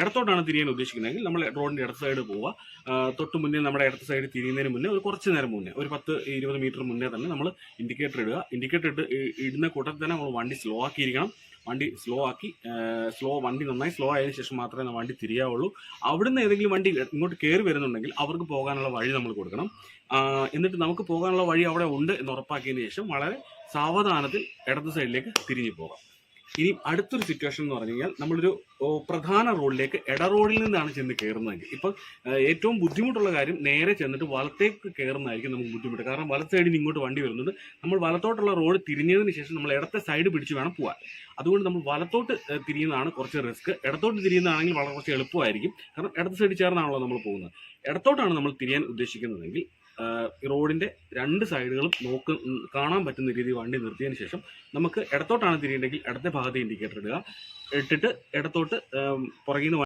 ഇടത്തോട്ടാണ് തിരിയാൻ ഉദ്ദേശിക്കുന്നതെങ്കിൽ നമ്മൾ റോഡിന്റെ ഇടത്ത് സൈഡ് പോവുക. തൊട്ട് മുന്നേ നമ്മുടെ ഇടത്ത് സൈഡ് തിരിയുന്നതിന് മുന്നേ ഒരു കുറച്ച് നേരം മുന്നേ ഒരു പത്ത് ഇരുപത് മീറ്റർ മുന്നേ തന്നെ നമ്മൾ ഇൻഡിക്കേറ്റർ ഇടുക. ഇൻഡിക്കേറ്റർ ഇട്ട് ഇടുന്ന കൂട്ടത്തിൽ തന്നെ നമ്മൾ വണ്ടി സ്ലോ ആക്കിയിരിക്കണം. വണ്ടി സ്ലോ ആക്കി സ്ലോ വണ്ടി നന്നായി സ്ലോ ആയതിനു ശേഷം മാത്രമേ വണ്ടി തിരിയാവുള്ളൂ. അവിടുന്ന് ഏതെങ്കിലും വണ്ടി ഇങ്ങോട്ട് കയറി വരുന്നുണ്ടെങ്കിൽ അവർക്ക് പോകാനുള്ള വഴി നമ്മൾ കൊടുക്കണം. എന്നിട്ട് നമുക്ക് പോകാനുള്ള വഴി അവിടെ ഉണ്ട് എന്ന് ഉറപ്പാക്കിയതിന് ശേഷം വളരെ സാവധാനത്തിൽ ഇടത് സൈഡിലേക്ക് തിരിഞ്ഞു പോകാം. ഇനി അടുത്തൊരു സിറ്റുവേഷൻ എന്ന് പറഞ്ഞു കഴിഞ്ഞാൽ നമ്മളൊരു പ്രധാന റോഡിലേക്ക് ഇട റോഡിൽ നിന്നാണ് ചെന്ന് കയറുന്നതെങ്കിൽ ഇപ്പം ഏറ്റവും ബുദ്ധിമുട്ടുള്ള കാര്യം നേരെ ചെന്നിട്ട് വലത്തേക്ക് കയറുന്നതായിരിക്കും നമുക്ക് ബുദ്ധിമുട്ട്. കാരണം വലത്ത് സൈഡിൽ ഇങ്ങോട്ട് വണ്ടി വരുന്നുണ്ട് നമ്മൾ വലത്തോട്ടുള്ള റോഡ് തിരിഞ്ഞതിന് ശേഷം നമ്മൾ ഇടത്തെ സൈഡ് പിടിച്ച് വേണം പോകാൻ അതുകൊണ്ട് നമ്മൾ വലത്തോട്ട് തിരിയുന്നതാണ് കുറച്ച് റിസ്ക് ഇടത്തോട്ട് തിരിയുന്നതാണെങ്കിൽ വളരെ കുറച്ച് എളുപ്പമായിരിക്കും. കാരണം ഇടത്ത് സൈഡിൽ ചേർന്നാണല്ലോ നമ്മൾ പോകുന്നത്. ഇടത്തോട്ടാണ് നമ്മൾ തിരിയാൻ ഉദ്ദേശിക്കുന്നതെങ്കിൽ റോഡിന്റെ രണ്ട് സൈഡുകളും നോക്ക് കാണാൻ പറ്റുന്ന രീതിയിൽ വണ്ടി നിർത്തിയതിന് ശേഷം നമുക്ക് ഇടത്തോട്ടാണ് തിരിയേണ്ടെങ്കിൽ ഇടത്തെ ഭാഗത്ത് ഇൻഡിക്കേറ്റർ ഇടുക. ഇട്ടിട്ട് ഇടത്തോട്ട് പുറകിൽ നിന്ന്